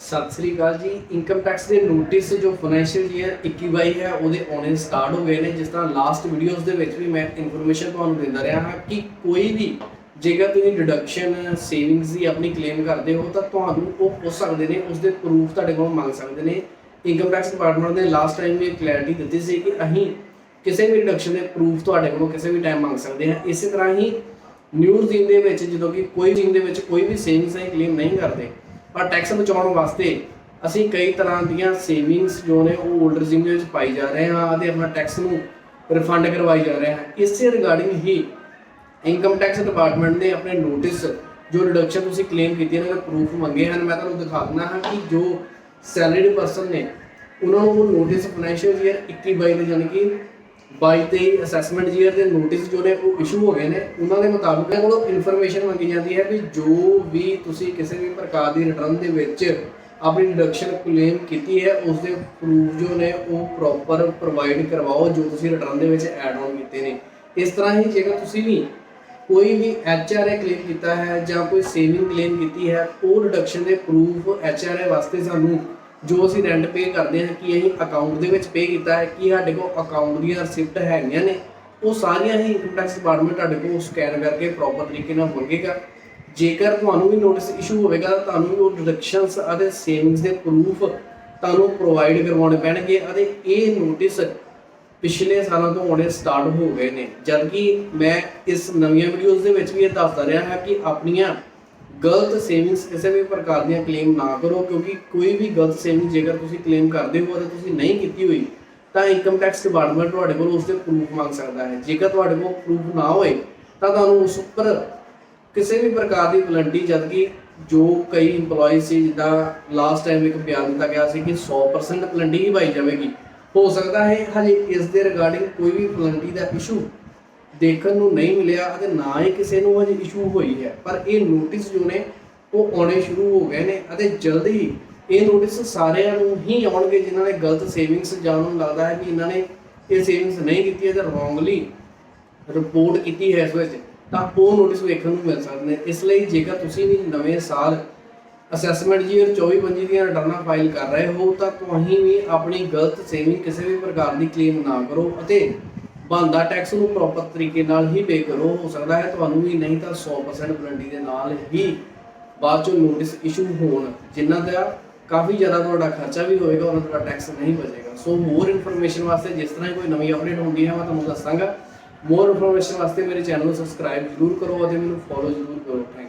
ਸਤਿ ਸ੍ਰੀ ਅਕਾਲ ਜੀ। ਇਨਕਮ ਟੈਕਸ ਦੇ ਨੋਟਿਸ ਜੋ ਫਾਈਨੈਂਸ਼ੀਅਲ ਈਅਰ 21 ਹੈ, ਉਹਦੇ ਆਉਣੇ ਸਟਾਰਟ ਹੋ ਗਏ ਨੇ। ਜਿਸ ਤਰ੍ਹਾਂ ਲਾਸਟ ਵੀਡੀਓਜ਼ ਦੇ ਵਿੱਚ ਵੀ ਮੈਂ ਇਨਫੋਰਮੇਸ਼ਨ ਤੁਹਾਨੂੰ ਦਿੰਦਾ ਰਿਹਾ ਹਾਂ ਕਿ ਕੋਈ ਵੀ ਜੇਕਰ ਤੁਸੀਂ ਡਿਡਕਸ਼ਨ ਸੇਵਿੰਗਸ ਦੀ ਆਪਣੀ ਕਲੇਮ ਕਰਦੇ ਹੋ, ਤਾਂ ਤੁਹਾਨੂੰ ਉਹ ਪੁੱਛ ਸਕਦੇ ਨੇ, ਉਸ ਦੇ ਪ੍ਰੂਫ ਤੁਹਾਡੇ ਕੋਲੋਂ ਮੰਗ ਸਕਦੇ ਨੇ। ਇਨਕਮ ਟੈਕਸ ਡਿਪਾਰਟਮੈਂਟ ਨੇ ਲਾਸਟ ਟਾਈਮ ਵੀ ਕਲੈਰਿਟੀ ਦਿੱਤੀ ਸੀ ਕਿ ਅਸੀਂ ਕਿਸੇ ਵੀ ਡਿਡਕਸ਼ਨ ਦੇ ਪ੍ਰੂਫ ਤੁਹਾਡੇ ਕੋਲੋਂ ਕਿਸੇ ਵੀ ਟਾਈਮ ਮੰਗ ਸਕਦੇ ਹਾਂ। ਇਸੇ ਤਰ੍ਹਾਂ ਹੀ ਨਿਊ ਰੂਟੀਨ ਦੇ ਵਿੱਚ ਜਦੋਂ ਕਿ ਕੋਈ ਰੂਟੀਨ ਦੇ ਵਿੱਚ ਕੋਈ ਵੀ ਸੇਵਿੰਗਸ ਅਸੀਂ ਕਲੇਮ ਨਹੀਂ ਕਰਦੇ ਪਰ ਟੈਕਸ ਬਚਾਉਣ ਵਾਸਤੇ ਅਸੀਂ ਕਈ ਤਰ੍ਹਾਂ ਦੀਆਂ ਸੇਵਿੰਗਸ ਜੋ ਨੇ ਉਹ 올ਡਰ ਜਿਮ ਦੇ ਵਿੱਚ ਪਾਈ ਜਾ ਰਹੇ ਹਾਂ ਅਤੇ ਆਪਣਾ ਟੈਕਸ ਨੂੰ ਰਿਫੰਡ ਕਰਵਾਈ ਜਾ ਰਹੇ ਹਾਂ। ਇਸੇ ਰਿਗਾਰਡਿੰਗ ਹੀ ਇਨਕਮ ਟੈਕਸ ਡਿਪਾਰਟਮੈਂਟ ਨੇ ਆਪਣੇ ਨੋਟਿਸ ਜੋ ਰਿਡਕਸ਼ਨ ਤੁਸੀਂ ਕਲੇਮ ਕੀਤੀ ਹੈ ਉਹਨਾਂ ਪ੍ਰੂਫ ਮੰਗੇ ਹਨ। ਮੈਂ ਤੁਹਾਨੂੰ ਦਿਖਾ ਦਿੰਦਾ ਹਾਂ ਕਿ ਜੋ ਸੈਲਰੀਡ ਪਰਸਨ ਨੇ, ਉਹਨਾਂ ਨੂੰ ਉਹ ਨੋਟਿਸ ਫਾਈਨੈਂਸ਼ੀਅਲ ਈਅਰ 21 22 ਦੇ ਯਾਨੀ ਕਿ 22 ਤੇ ਅਸੈਸਮੈਂਟ ਜੀਅਰ ਦੇ ਨੋਟਿਸ ਜੋ ਨੇ ਉਹ ਇਸ਼ੂ ਹੋ ਗਏ ਨੇ, ਉਹਨਾਂ ਦੇ ਮੁਤਾਬਕ ਇਹਨਾਂ ਕੋਲੋਂ ਇਨਫੋਰਮੇਸ਼ਨ ਮੰਗੀ ਜਾਂਦੀ ਹੈ ਵੀ ਜੋ ਵੀ ਤੁਸੀਂ ਕਿਸੇ ਵੀ ਪ੍ਰਕਾਰ ਦੀ ਰਿਟਰਨ ਦੇ ਵਿੱਚ ਆਪਣੀ ਡਿਡਕਸ਼ਨ ਕਲੇਮ ਕੀਤੀ ਹੈ ਉਸ ਦੇ ਪ੍ਰੂਫ ਜੋ ਨੇ ਉਹ ਪ੍ਰੋਪਰ ਪ੍ਰੋਵਾਈਡ ਕਰਵਾਓ ਜੋ ਤੁਸੀਂ ਰਿਟਰਨ ਦੇ ਵਿੱਚ ਐਡ ਆਨ ਕੀਤੇ ਨੇ। ਇਸ ਤਰ੍ਹਾਂ ਹੀ ਜੇਕਰ ਤੁਸੀਂ ਵੀ ਕੋਈ ਵੀ ਐਚਆਰਏ ਕਲੇਮ ਕੀਤਾ ਹੈ ਜਾਂ ਕੋਈ ਸੇਵਿੰਗ ਕਲੇਮ ਕੀਤੀ ਹੈ, ਉਹ ਰਿਡਕਸ਼ਨ ਦੇ ਪ੍ਰੂਫ ਐਚਆਰਏ ਵਾਸਤੇ ਸਾਨੂੰ ਜੋ ਅਸੀਂ ਰੈਂਟ ਪੇ ਕਰਦੇ ਹਾਂ, ਕਿ ਅਸੀਂ ਅਕਾਊਂਟ ਦੇ ਵਿੱਚ ਪੇ ਕੀਤਾ ਹੈ, ਕਿ ਸਾਡੇ ਕੋਲ ਅਕਾਊਂਟ ਦੀਆਂ ਰਿਸਿਪਟ ਹੈਗੀਆਂ ਨੇ, ਉਹ ਸਾਰੀਆਂ ਹੀ ਇਨਕਮ ਟੈਕਸ ਡਿਪਾਰਟਮੈਂਟ ਤੁਹਾਡੇ ਕੋਲ ਸਕੈਨ ਕਰਕੇ ਪ੍ਰੋਪਰ ਤਰੀਕੇ ਨਾਲ ਮੰਗੇਗਾ ਜੇਕਰ ਤੁਹਾਨੂੰ ਵੀ ਨੋਟਿਸ ਇਸ਼ੂ ਹੋਵੇਗਾ ਤਾਂ ਤੁਹਾਨੂੰ ਵੀ ਉਹ ਡਿਡਕਸ਼ਨਸ ਅਤੇ ਸੇਵਿੰਗਸ ਦੇ ਪ੍ਰੂਫ ਤੁਹਾਨੂੰ ਪ੍ਰੋਵਾਈਡ ਕਰਵਾਉਣੇ ਪੈਣਗੇ ਅਤੇ ਇਹ ਨੋਟਿਸ ਪਿਛਲੇ ਸਾਲਾਂ ਤੋਂ ਆਉਣੇ ਸਟਾਰਟ ਹੋ ਗਏ ਨੇ। ਜਦਕਿ ਮੈਂ ਇਸ ਨਵੀਆਂ ਵੀਡੀਓਜ਼ ਦੇ ਵਿੱਚ ਵੀ ਇਹ ਦੱਸਦਾ ਰਿਹਾ ਹਾਂ ਕਿ ਆਪਣੀਆਂ ਗਲਤ ਸੇਵਿੰਗਸ ਕਿਸੇ ਵੀ ਪ੍ਰਕਾਰ ਦੀਆਂ ਕਲੇਮ ਨਾ ਕਰੋ, ਕਿਉਂਕਿ ਕੋਈ ਵੀ ਗਲਤ ਸੇਵਿੰਗ ਜੇਕਰ ਤੁਸੀਂ ਕਲੇਮ ਕਰਦੇ ਹੋ ਅਤੇ ਤੁਸੀਂ ਨਹੀਂ ਕੀਤੀ ਹੋਈ, ਤਾਂ ਇਨਕਮ ਟੈਕਸ ਡਿਪਾਰਟਮੈਂਟ ਤੁਹਾਡੇ ਕੋਲ ਉਸ ਦੇ ਪ੍ਰੂਫ ਮੰਗ ਸਕਦਾ ਹੈ। ਜੇਕਰ ਤੁਹਾਡੇ ਕੋਲ ਪ੍ਰੂਫ ਨਾ ਹੋਏ, ਤਾਂ ਤੁਹਾਨੂੰ ਉਸ ਉੱਪਰ ਕਿਸੇ ਵੀ ਪ੍ਰਕਾਰ ਦੀ ਪਲੰਟੀ ਜਦਕਿ ਜੋ ਕਈ EMPLOYEE ਸੀ, ਜਿੱਦਾਂ ਲਾਸਟ ਟਾਈਮ ਇੱਕ ਬਿਆਨ ਦਿੱਤਾ ਗਿਆ ਸੀ ਕਿ 100% ਪਲੰਟੀ ਹੀ ਪਾਈ ਜਾਵੇਗੀ, ਹੋ ਸਕਦਾ ਹੈ ਹਜੇ ਇਸ ਦੇ ਰਿਗਾਰਡਿੰਗ ਕੋਈ ਵੀ ਪਲੰਟੀ ਦਾ ਇਸ਼ੂ ਦੇਖਣ ਨੂੰ ਨਹੀਂ ਮਿਲਿਆ ਅਤੇ ਨਾ ਹੀ ਕਿਸੇ ਨੂੰ ਹਜੇ ਇਸ਼ੂ ਹੋਈ ਹੈ। ਪਰ ਇਹ ਨੋਟਿਸ ਜੋ ਨੇ, ਉਹ ਆਉਣੇ ਸ਼ੁਰੂ ਹੋ ਗਏ ਨੇ ਅਤੇ ਜਲਦੀ ਹੀ ਇਹ ਨੋਟਿਸ ਸਾਰਿਆਂ ਨੂੰ ਹੀ ਆਉਣਗੇ ਜਿਨ੍ਹਾਂ ਨੇ ਗਲਤ ਸੇਵਿੰਗਸ ਜਾਣ ਨੂੰ ਲੱਗਦਾ ਹੈ ਕਿ ਇਹਨਾਂ ਨੇ ਇਹ ਸੇਵਿੰਗਸ ਨਹੀਂ ਕੀਤੀ ਹੈ ਜਾਂ ਰੋਂਗਲੀ ਰਿਪੋਰਟ ਕੀਤੀ ਹੈ ਇਸ ਵਿੱਚ, ਤਾਂ ਉਹ ਨੋਟਿਸ ਵੇਖਣ ਨੂੰ ਮਿਲ ਸਕਦੇ ਨੇ। ਇਸ ਲਈ ਜੇਕਰ ਤੁਸੀਂ ਵੀ ਨਵੇਂ ਸਾਲ ਅਸੈਸਮੈਂਟ ਜੀ 24-25 ਦੀਆਂ ਰਿਟਰਨਾਂ ਫਾਈਲ ਕਰ ਰਹੇ ਹੋ, ਤਾਂ ਤੁਸੀਂ ਵੀ ਆਪਣੀ ਗਲਤ ਸੇਵਿੰਗ ਕਿਸੇ ਵੀ ਪ੍ਰਕਾਰ ਦੀ ਕਲੇਮ ਨਾ ਕਰੋ ਅਤੇ ਬੰਦਾ ਟੈਕਸ ਨੂੰ ਪ੍ਰੋਪਰ ਤਰੀਕੇ ਨਾਲ ਹੀ ਪੇ ਕਰੋ, ਹੋ ਸਕਦਾ ਹੈ ਤੁਹਾਨੂੰ ਵੀ, ਨਹੀਂ ਤਾਂ 100% ਪਲੰਟੀ ਦੇ ਨਾਲ ਹੀ ਬਾਅਦ ਚੋਂ ਨੋਟਿਸ ਇਸ਼ੂ ਹੋਣ ਜਿਨ੍ਹਾਂ ਦਾ ਕਾਫੀ ਜ਼ਿਆਦਾ ਤੁਹਾਡਾ ਖਰਚਾ ਵੀ ਹੋਏਗਾ, ਉਹਨਾਂ ਤੁਹਾਡਾ ਟੈਕਸ ਨਹੀਂ ਬਚੇਗਾ। ਸੋ ਮੋਰ ਇਨਫੋਰਮੇਸ਼ਨ ਵਾਸਤੇ ਜਿਸ ਤਰ੍ਹਾਂ ਹੀ ਕੋਈ ਨਵੀਂ ਅਪਡੇਟ ਹੁੰਦੀ ਹੈ, ਮੈਂ ਤੁਹਾਨੂੰ ਦੱਸਾਂਗਾ। ਮੋਰ ਇਨਫੋਰਮੇਸ਼ਨ ਵਾਸਤੇ ਮੇਰੇ ਚੈਨਲ ਨੂੰ ਸਬਸਕ੍ਰਾਈਬ ਜ਼ਰੂਰ ਕਰੋ ਅਤੇ ਮੈਨੂੰ ਫੋਲੋ ਜ਼ਰੂਰ ਕਰੋ। ਥੈਂਕ